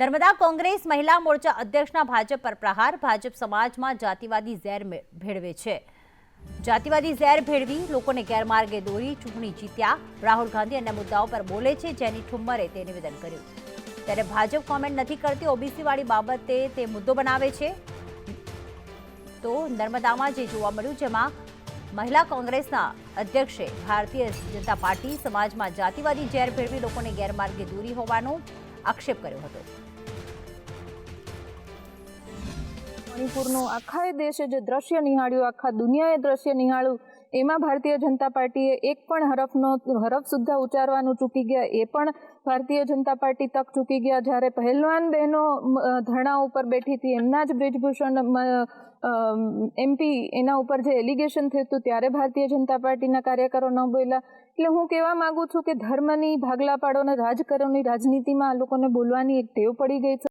નર્મદા કોંગ્રેસ મહિલા મોરચા અધ્યક્ષના ભાજપ પર પ્રહાર, ભાજપ સમાજમાં જાતિવાદી ઝેર ભેળવે છે. જાતિવાદી ઝેર ભેળવી લોકોને ગેરમાર્ગે દોરી ચૂંટણી જીત્યા. રાહુલ ગાંધી અન્ય મુદ્દાઓ પર બોલે છે, જેની ઠુમ્મરે તે નિવેદન કર્યું. ત્યારે ભાજપ કોમેન્ટ નથી કરતી ઓબીસીવાળી બાબતે તે મુદ્દો બનાવે છે. તો નર્મદામાં જે જોવા મળ્યું, જેમાં મહિલા કોંગ્રેસના અધ્યક્ષે ભારતીય જનતા પાર્ટી સમાજમાં જાતિવાદી ઝેર ભેળવી લોકોને ગેરમાર્ગે દોરી હોવાનો આક્ષેપ કર્યો હતો. મણિપુરનું આખા દેશે જે દ્રશ્ય નિહાળ્યું, આખા દુનિયાએ દ્રશ્ય નિહાળ્યું. એમાં ભારતીય જનતા પાર્ટીએ એક પણ હરફનો, હરફ સુદ્ધા ઉચ્ચારવાનું ચૂકી ગયા. એ પણ ભારતીય જનતા પાર્ટી તક ચૂકી ગયા. જ્યારે પહેલવાન બહેનો ધરણા ઉપર બેઠી હતી, એમના જ બ્રિજભૂષણ એમપી એના ઉપર જે એલિગેશન થયું હતું, ત્યારે ભારતીય જનતા પાર્ટીના કાર્યકરો ન બોલ્યા. એટલે હું કહેવા માંગુ છું કે ધર્મની ભાગલા પાડો અને રાજકારણની રાજનીતિમાં આ લોકોને બોલવાની એક ટેવ પડી ગઈ છે.